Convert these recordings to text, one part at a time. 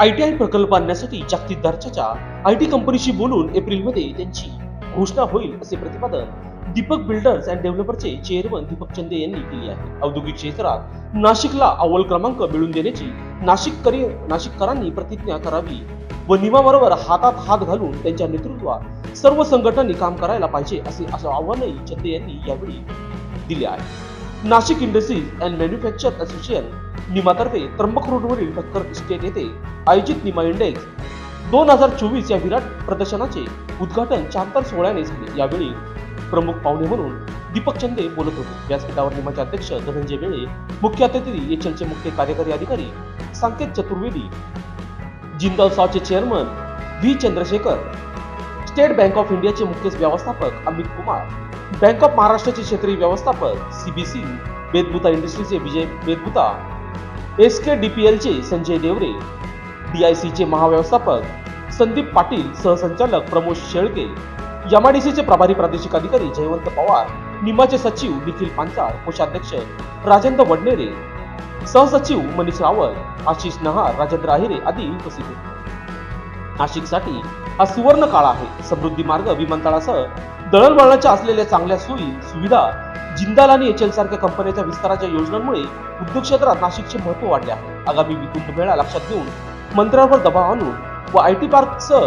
I T I प्रकल्प आणण्यासाठी जागतिक दर्जाच्या आय टी कंपनीशी बोलून एप्रिलमध्ये त्यांची घोषणा होईल असे प्रतिपादन दीपक बिल्डर्स अँड डेव्हलपरचे चेअरमन दीपक चंदे यांनी केली आहे. औद्योगिक क्षेत्रात नाशिकला अव्वल क्रमांक मिळवून देण्याची नाशिककरी नाशिककरांनी प्रतिज्ञा करावी व निमाबरोबर हातात हात घालून त्यांच्या नेतृत्वात सर्व संघटनांनी काम करायला पाहिजे असे असं आव्हानही चंदे यांनी यावेळी दिले आहे. Nashik industries and manufacture association निमातर्फे Trimbak रोडवरील ठक्कर इस्टेट येथे आयोजित निमा इंडेक्स दोन हजार चोवीस या विराट प्रदर्शनाचे उद्घाटन चांतर सोहळ्याने झाले. यावेळी प्रमुख पाहुणे म्हणून दीपक चंदे बोलत होते. व्यासपीठावर निमाचे अध्यक्ष धनंजय वेळे मुख्य अतिथी एचएलचे मुख्य कार्यकारी अधिकारी Sanket Chaturvedi Jindal सावचे chairman V. Chandrashekhar state bank of इंडियाचे मुख्य व्यवस्थापक अमित कुमार बँक ऑफ महाराष्ट्राचे क्षेत्रीय व्यवस्थापक सीबीसी बेदबुता इंडस्ट्रीचे विजय बेदबुता एस के डीपीएलचे संजय देवरे डीआयसीचे महाव्यवस्थापक संदीप पाटील सहसंचालक प्रमोद शेळके एमआयडीसीचे प्रभारी प्रादेशिक अधिकारी जयवंत पवार निमाचे सचिव निखिल पांचाळ कोषाध्यक्ष राजेंद्र वडनेरे सहसचिव मनीष रावल आशिष नहार राजेंद्र आहिरे आदी उपस्थित होते. नाशिकसाठी हा सुवर्ण काळ आहे. समृद्धी मार्ग विमानतळासह दळणवळणाच्या असलेल्या चांगल्या सोयी सुविधा जिंदाल आणि एच एल सारख्या कंपन्यांच्या विस्ताराच्या योजनांमुळे उद्योग क्षेत्रात नाशिकचे महत्त्व वाढले आहे. आगामी कुंभमेळा लक्षात घेऊन मंत्र्यांवर दबाव आणून व आय टी पार्कसह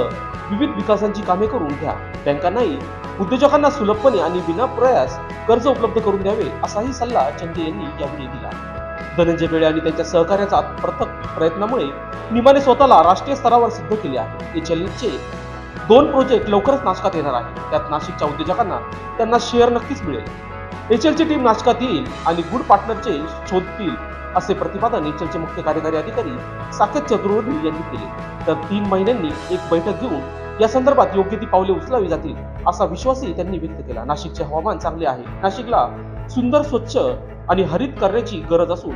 विविध विकासांची कामे करून घ्या. बँकांनाही उद्योजकांना सुलभपणे आणि विना प्रयास कर्ज उपलब्ध करून द्यावे असाही सल्ला चंदे यांनी यावेळी दिला. धनंजय बेळे आणि त्यांच्या सहकार्याचा प्रथक प्रयत्नामुळे निमाने स्वतःला राष्ट्रीय स्तरावर सिद्ध केले आहे. एच चे दोन प्रोजेक्ट लवकरच नाशकात येणार आहे त्यात नाशिकच्या उद्योजकांना त्यांना शेअर नक्कीच मिळेल. एचएलची टीम नाशकात येईल आणि गुड पार्टनरचे शोधतील असे प्रतिपादन एचएलचे मुख्य कार्यकारी अधिकारी साकेत चतुर्वेदी यांनी केले. तर तीन महिन्यांनी एक बैठक घेऊन या संदर्भात योग्य ती पावले उचलावी जातील असा विश्वासही त्यांनी व्यक्त केला. नाशिकचे हवामान चांगले आहे. नाशिकला सुंदर स्वच्छ आणि हरित करण्याची गरज असून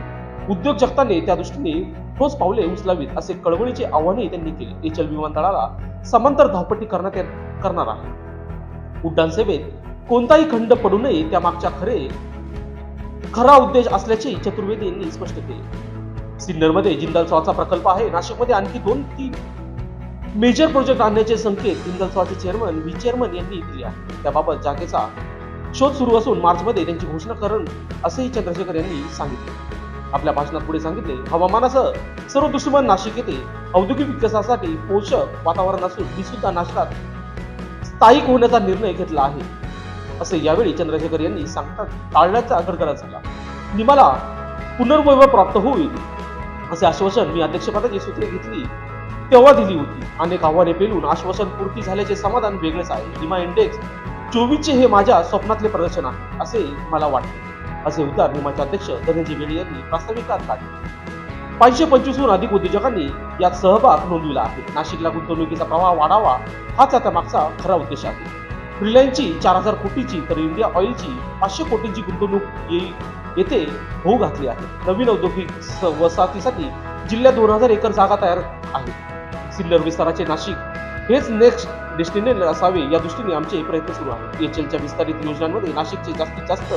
उद्योग जगताने त्या दृष्टीने ठोस पावले उचलावीत असे कळवळीचे आव्हानही त्यांनी केले. एचएल विमानतळाला समांतर धावपट्टी करण्यात करणार आहे. उड्डाण सेवेत कोणताही खंड पडू नये त्यामागच्या खरे खरा उद्देश असल्याचे चतुर्वेदी यांनी स्पष्ट केले. सिन्नरमध्ये जिंदाल प्रकल्प आहे. नाशिकमध्ये आणखी दोन तीन मेजर प्रोजेक्ट आणण्याचे संकेत जिंदाल चेअरमन व्ही चेअरमन यांनी दिले आहे त्याबाबत जागेचा शोध सुरू असून मार्चमध्ये त्यांची घोषणा करण असेही चंद्रशेखर यांनी सांगितले. आपल्या भाषणात पुढे सांगितले हवामानासह सर्व दृष्टिमान नाशिक येथे औद्योगिक विकासासाठी पोषक वातावरण असून मी सुद्धा नाशिकात स्थायिक होण्याचा निर्णय घेतला आहे. असे यावेळी चंद्रशेखर यांनी सांगतात टाळण्याचा आग्रह झाला निमाला पुनर्वैभव प्राप्त होईल असे आश्वासन मी अध्यक्षपदाची सूत्रे घेतली. तेव्हा दिली होती. अनेक आव्हाने पेलून आश्वासन पूर्ती झाल्याचे समाधान वेगळेच आहे. निमा इंडेक्स चोवीसचे हे माझ्या स्वप्नातले प्रदर्शन आहे असे मला वाटते. असे उद्गार निमाचे अध्यक्ष धनंजय वेळे यांनी प्रास्ताविकात काढले. पाचशे पंचवीसहून अधिक उद्योजकांनी यात सहभाग नोंदविला आहे. नाशिकला गुंतवणुकीचा प्रवाह वाढावा हाच आता मागचा खरा उद्देश आहे. रिलायन्सची चार हजार कोटीची तर इंडिया ऑइलची पाचशे कोटींची गुंतवणूक येथे होऊ घातली आहे. नवीन औद्योगिक वसाहतीसाठी जिल्ह्यात दोन हजार एकर जागा तयार आहे. सिल्लर विस्ताराचे नाशिक हेच नेक्स्ट डेस्टिनेशन असावे या दृष्टीने आमचे प्रयत्न सुरू आहेत. एचएलच्या विस्तारित योजनांमध्ये नाशिकचे जास्तीत जास्त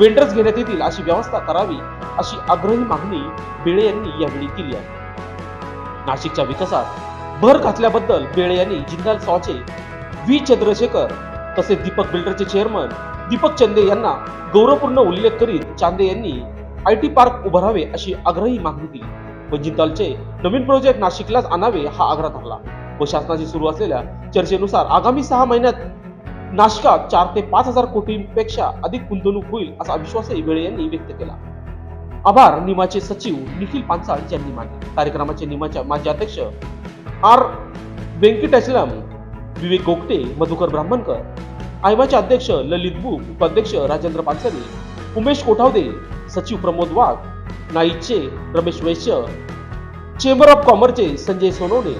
वेंडर्स घेण्यात येतील अशी व्यवस्था करावी अशी आग्रही मागणी बेळे यांनी यावेळी केली आहे. नाशिकच्या विकासात भर घातल्याबद्दल बेळे यांनी जिंदाल सॉचे व्ही. चंद्रशेखर तसेच दीपक बिल्डरचे चेअरमन दीपक चंदे यांना गौरवपूर्ण उल्लेख करीत चांदे यांनी आय टी पार्क उभारावे अशी आग्रही मागणी केली व जिंदालचे नवीन प्रोजेक्ट नाशिकलाच आणावे हा आग्रह धरला. व शासनाची सुरू असलेल्या चर्चेनुसार आगामी सहा महिन्यात नाशिकात चार ते पाच हजार कोटींपेक्षा अधिक गुंतवणूक होईल असा विश्वासही वेळे यांनी व्यक्त केला. आभार निमाचे सचिव निखिल पांचाळ यांनी मानले. कार्यक्रमाचे निमाचे माजी अध्यक्ष आर व्यंकटेशलम विवेक गोगटे मधुकर ब्राह्मणकर आयमाचे अध्यक्ष ललित बुक उपाध्यक्ष राजेंद्र पानसरे उमेश कोठावदे सचिव प्रमोद वाघ नाईकचे रमेश वैश्य चेंबर ऑफ कॉमर्सचे संजय सोनवणे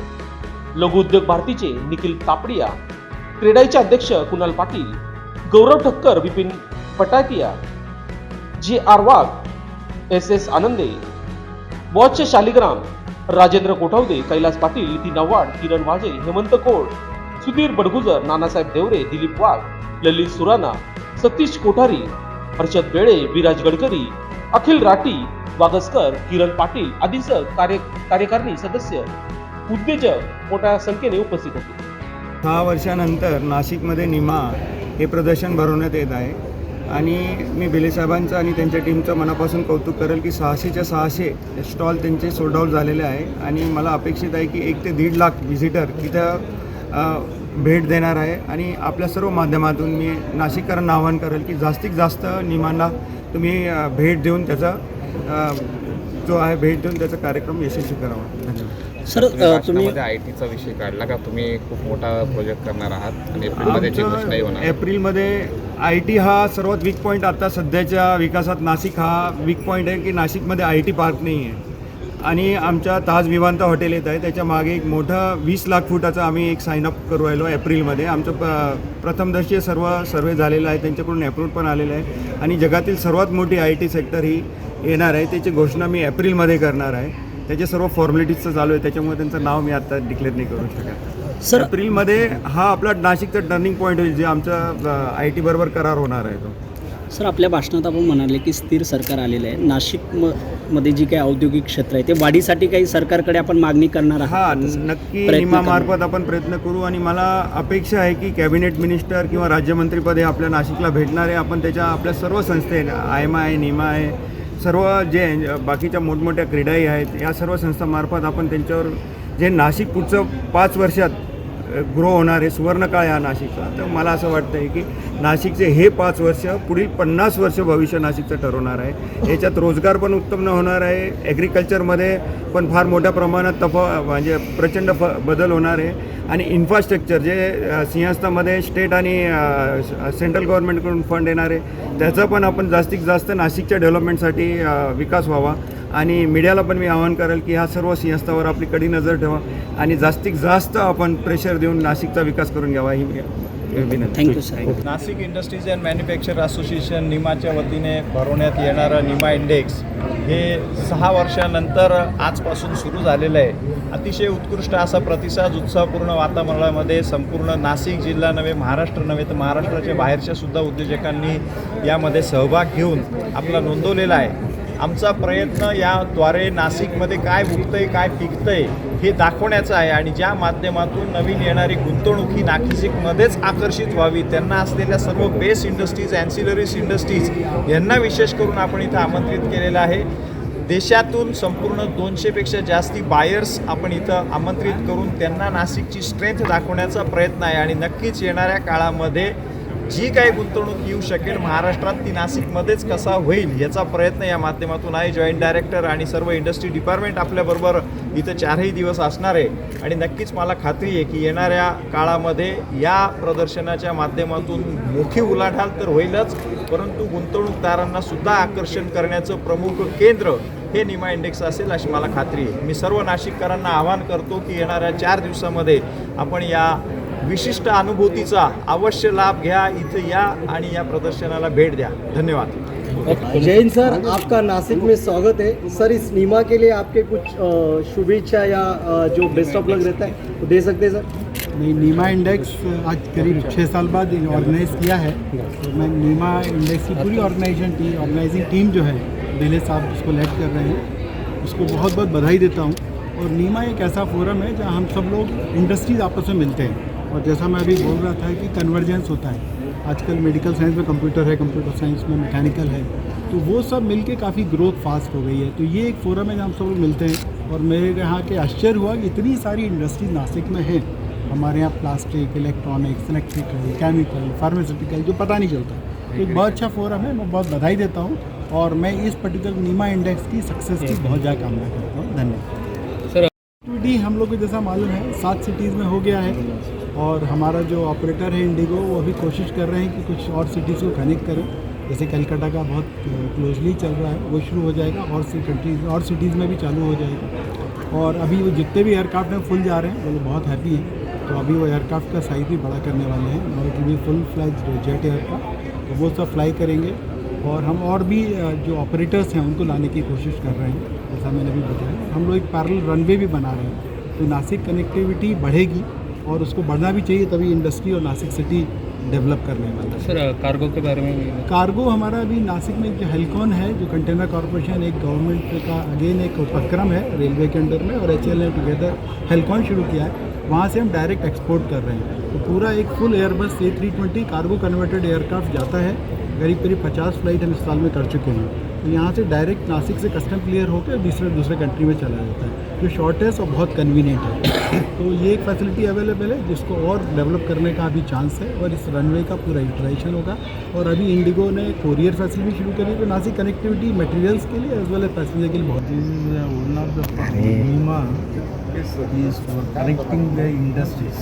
लघु उद्योग भारतीचे निखिल तापडिया क्रेडाईचे अध्यक्ष कुणाल पाटील गौरव ठक्कर विपिन पटाकिया जे आर वाघ एस एस आनंदे वॉचचे शालिग्राम राजेंद्र कोठावदे कैलास पाटील नितीन आव्हाड किरण वाजे हेमंत कोळ सुधीर बडगुजर नानासाहेब देवरे दिलीप वाघ ललित सुराणा सतीश कोठारी हर्षद बेळे विराज गडकरी अखिल राठी वागसकर किरण पाटील आदींसह कार्य कार्यकारिणी सदस्य उद्योजक मोठ्या संख्येने उपस्थित होते. सहा वर्षानंतर नाशिकमध्ये निमा हे प्रदर्शन भरवण्यात येत आहे. आणि मी भिलेसाहेबांचं आणि त्यांच्या टीमचं मनापासून कौतुक करेल की सहाशेच्या सहाशे स्टॉल त्यांचे सोल्ड आउट झालेले आहे. आणि मला अपेक्षित आहे की एक ते दीड लाख व्हिजिटर तिथं भेट देणार आहे. आणि आपल्या सर्व माध्यमातून मी नाशिककरांना आवाहन करेल की जास्तीत जास्त निमांना तुम्ही भेट देऊन त्याचा जो आहे भेट देऊन त्याचा कार्यक्रम यशस्वी करावा. धन्यवाद. सर तुम्ही आय टीचा विषय काढला का? तुम्ही खूप मोठा प्रोजेक्ट करणार आहात आणि एप्रिलमध्ये एप्रिलमध्ये आय टी हा सर्वात वीक पॉईंट आता सध्याच्या विकासात. नाशिक हा वीक पॉईंट आहे की नाशिकमध्ये आय टी पार्क नाही आहे आणि आमच्या ताज विमानता हॉटेल येत आहे. त्याच्यामागे एक मोठं वीस लाख फुटाचं आम्ही एक साईन अप करू राहिलो एप्रिलमध्ये. आमचं प प्रथमदर्शीय सर्व सर्वे झालेलं आहे. त्यांच्याकडून अप्रूव्ह पण आलेलं आहे. आणि जगातील सर्वात मोठी आय टी सेक्टर ही येणार आहे. त्याची घोषणा मी एप्रिलमध्ये करणार आहे. त्याचे सर्व फॉर्मॅलिटीजचं चालू आहे. त्याच्यामुळे त्यांचं नाव मी आता डिक्लेअर नाही करू शकत. सर एप्रिलमध्ये हा आपला नाशिकचा टर्निंग पॉईंट होईल जे आमचा आय टी बरोबर करार होणार आहे तो. सर आपल्या भाषणात आपण म्हणाले की स्थिर सरकार आलेलं आहे. नाशिक म- मध्ये जी काही औद्योगिक क्षेत्र आहे ते वाढीसाठी काही सरकारकडे आपण मागणी करणार हा आहात नक्की प्रयत्न निमामार्फत आपण प्रयत्न करू आणि मला अपेक्षा आहे की कॅबिनेट मिनिस्टर किंवा राज्यमंत्रीपद हे आपल्या नाशिकला भेटणार आहे. आपण त्याच्या आपल्या सर्व संस्थे आय एम आहे निमा आहे सर्व जे बाकीच्या मोठमोठ्या क्रीडाही आहेत या सर्व संस्थांमार्फत आपण त्यांच्यावर जे नाशिक पुढचं पाच वर्षात ग्रो होणार आहे सुवर्णकाळ या नाशिकचा. तर मला असं वाटतं आहे की नाशिकचे हे पाच वर्ष पुढील पन्नास वर्ष भविष्य नाशिकचं ठरवणार आहे. याच्यात रोजगार पण उत्पन्न होणार आहे. ॲग्रिकल्चरमध्ये पण फार मोठ्या प्रमाणात तफ म्हणजे प्रचंड फ बदल होणार आहे. आणि इन्फ्रास्ट्रक्चर जे सिंहस्थामध्ये स्टेट आणि सेंट्रल गव्हर्नमेंटकडून फंड येणार आहे. त्याचा पण आपण जास्तीत जास्त नाशिकच्या डेव्हलपमेंटसाठी विकास व्हावा. आणि मीडियाला पण मी आवाहन करेल की ह्या सर्व सिंहस्थावर आपली कडी नजर ठेवा आणि जास्तीत जास्त आपण प्रेशर देऊन नाशिकचा विकास करून घ्यावा ही thank you sir Nashik industries and manufacture association निमाच्या वतीने भरवण्यात येणारं निमा इंडेक्स हे सहा वर्षानंतर आजपासून सुरू झालेलं आहे. अतिशय उत्कृष्ट असा प्रतिसाद उत्साहपूर्ण वातावरणामध्ये संपूर्ण नाशिक जिल्हा नव्हे महाराष्ट्र नव्हे तर महाराष्ट्राच्या बाहेरच्या सुद्धा उद्योजकांनी यामध्ये सहभाग घेऊन आपला नोंदवलेला आहे. आमचा प्रयत्न याद्वारे नाशिकमध्ये काय उगतंय काय पिकतंय हे दाखवण्याचं आहे आणि ज्या माध्यमातून नवीन येणारी गुंतवणूक ही नाशिकमध्येच आकर्षित व्हावी त्यांना असलेल्या सर्व बेस इंडस्ट्रीज अँसिलरीज इंडस्ट्रीज यांना विशेष करून आपण इथं आमंत्रित केलेलं आहे. देशातून संपूर्ण दोनशेपेक्षा जास्ती बायर्स आपण इथं आमंत्रित करून त्यांना नाशिकची स्ट्रेंथ दाखवण्याचा प्रयत्न आहे आणि नक्कीच येणाऱ्या काळामध्ये जी काही गुंतवणूक येऊ शकेल महाराष्ट्रात ती नाशिकमध्येच कसा होईल याचा प्रयत्न या माध्यमातून आहे. जॉईंट डायरेक्टर आणि सर्व इंडस्ट्री डिपार्टमेंट आपल्याबरोबर इथं चारही दिवस असणार आहे. आणि नक्कीच मला खात्री आहे की येणाऱ्या काळामध्ये या प्रदर्शनाच्या माध्यमातून मोठी उलाढाल तर होईलच परंतु गुंतवणूकदारांना सुद्धा आकर्षण करण्याचं प्रमुख केंद्र हे निमा इंडेक्स असेल अशी मला खात्री आहे. मी सर्व नाशिककरांना आवाहन करतो की येणाऱ्या चार दिवसामध्ये आपण या विशिष्ट अनुभूतीचा अवश्य लाभ घ्या. इथं या आणि या प्रदर्शनाला भेट द्या. धन्यवाद. जैन सर आपका नासिक में स्वागत है. सर इस नीमा के लिए आपके कुछ शुभेच्छा या जो बेस्ट ऑफ लक रहता है वो दे सकते हैं सर? नहीं नीमा इंडेक्स आज करीब छः साल बाद ऑर्गेनाइज किया है. तो मैं नीमा इंडेक्स की पूरी ऑर्गेनाइजेशन टीम ऑर्गेनाइजिंग टीम जो है बेले साहब जिसको लेड कर रहे हैं उसको बहुत बहुत बधाई देता हूँ. और नीमा एक ऐसा फोरम है जहाँ हम सब लोग इंडस्ट्रीज आपस में मिलते हैं. और जैसा मैं अभी बोल रहा था कि कन्वर्जेंस होता है। आजकल मेडिकल साइंस में कंप्यूटर है कंप्यूटर साइंस में मैकेनिकल है। तो वो सब मिलके काफ़ी ग्रोथ फास्ट हो गई है। तो ये एक फोरम है जहाँ हम सब लोग मिलते हैं। और मेरे यहाँ के आश्चर्य हुआ कि इतनी सारी इंडस्ट्री नासिक में है। हमारे यहाँ plastic electronics electrical chemical pharmaceutical जो पता नहीं चलता। तो एक बहुत अच्छा फोरम है मैं बहुत बधाई देता हूँ। और मैं इस पर्टिकुलर नीमा इंडेक्स की सक्सेस की बहुत ज़्यादा कामना करता हूँ। धन्यवाद। एक्टिविटी हम लोग को जैसा मालूम है सात सिटीज़ में हो गया है। और हमारा जो ऑपरेटर है इंडिगो वो अभी कोशिश कर रहे हैं कि कुछ और सिटीज़ को कनेक्ट करें। जैसे कलकत्ता का बहुत क्लोजली चल रहा है, वो शुरू हो जाएगा और कंट्रीज़ और सिटीज़ में भी चालू हो जाएगा। और अभी वो जितने भी एयरक्राफ्ट हैं फुल जा रहे हैं, वो लोग बहुत हैप्पी हैं। तो अभी वो एयरक्राफ्ट का साइज़ भी बड़ा करने वाले हैं। और इट भी फुल फ्लाइज जेट एयरक्राफ्ट तो वो सब फ्लाई करेंगे। और हम और भी जो ऑपरेटर्स हैं, उनको लाने की कोशिश कर रहे हैं जैसा मैंने अभी बताया। हम लोग एक पैरल रनवे भी बना रहे हैं। तो नासिक कनेक्टिविटी बढ़ेगी और उसको बढ़ना भी चाहिए तभी इंडस्ट्री और नासिक सिटी डेवलप करने वाला है। सर कार्गो के बारे में कार्गो हमारा अभी नासिक में जो हेलकॉन है जो कंटेनर कॉरपोरेशन एक गवर्नमेंट का अगेन एक उपक्रम है रेलवे के अंडर में और एच एल ने टुगेदर हेलकॉन शुरू किया है। वहाँ से हम डायरेक्ट एक्सपोर्ट कर रहे हैं। तो पूरा एक full Airbus A three twenty cargo converted aircraft जाता है। करीब करीब पचास फ़्लाइट हम इस साल में कर चुके हैं। तो यहाँ से डायरेक्ट नासिक से कस्टम क्लियर होकर दूसरे दूसरे कंट्री में चला जाता है। जो शॉर्टेस्ट और बहुत कन्वीनियंट है। तो ये एक फैसिलिटी अवेलेबल है जिसको और डेवलप करने का अभी चांस है और इस रनवे का पूरा यूटिलाइजेशन होगा। और अभी इंडिगो ने कोरियर फैसिलिटी शुरू करी है तो नासिक कनेक्टिविटी मटेरियल्स के लिए एज वेल एज पैसेंजर के लिए बहुत NEMA is for connecting the industries,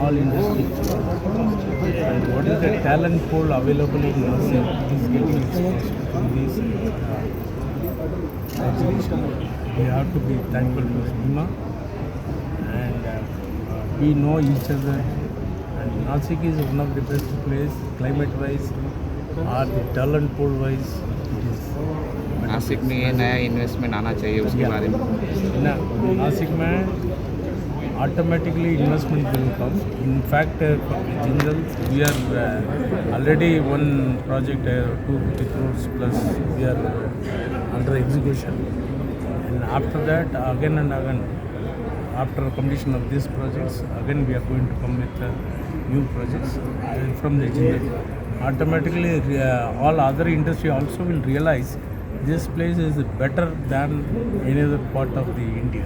all industries. And what is the talent pool available in Nasik is getting exposed in this uh. We have to be thankful to NEMA and uh, we know each other. And Nasik is one of the best place, climate wise or the talent pool wise. It is Nashik में नया investment आना चाहिए उसके बारे में Nasik में automatically investment will come. In fact, uh, for we are uh, already one project, uh, 250 crores plus, we are uh, under execution. And after that, again and again, after completion of these projects, again we are going to come with uh, new projects uh, from the Jindal. Automatically, uh, all other industry also will realize this place is better than any other part of the India.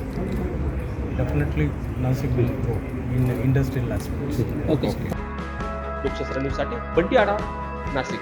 Definitely, Nasik will grow in the industrial aspects. Okay न्यूजसाठी बंटी आडा नाशिक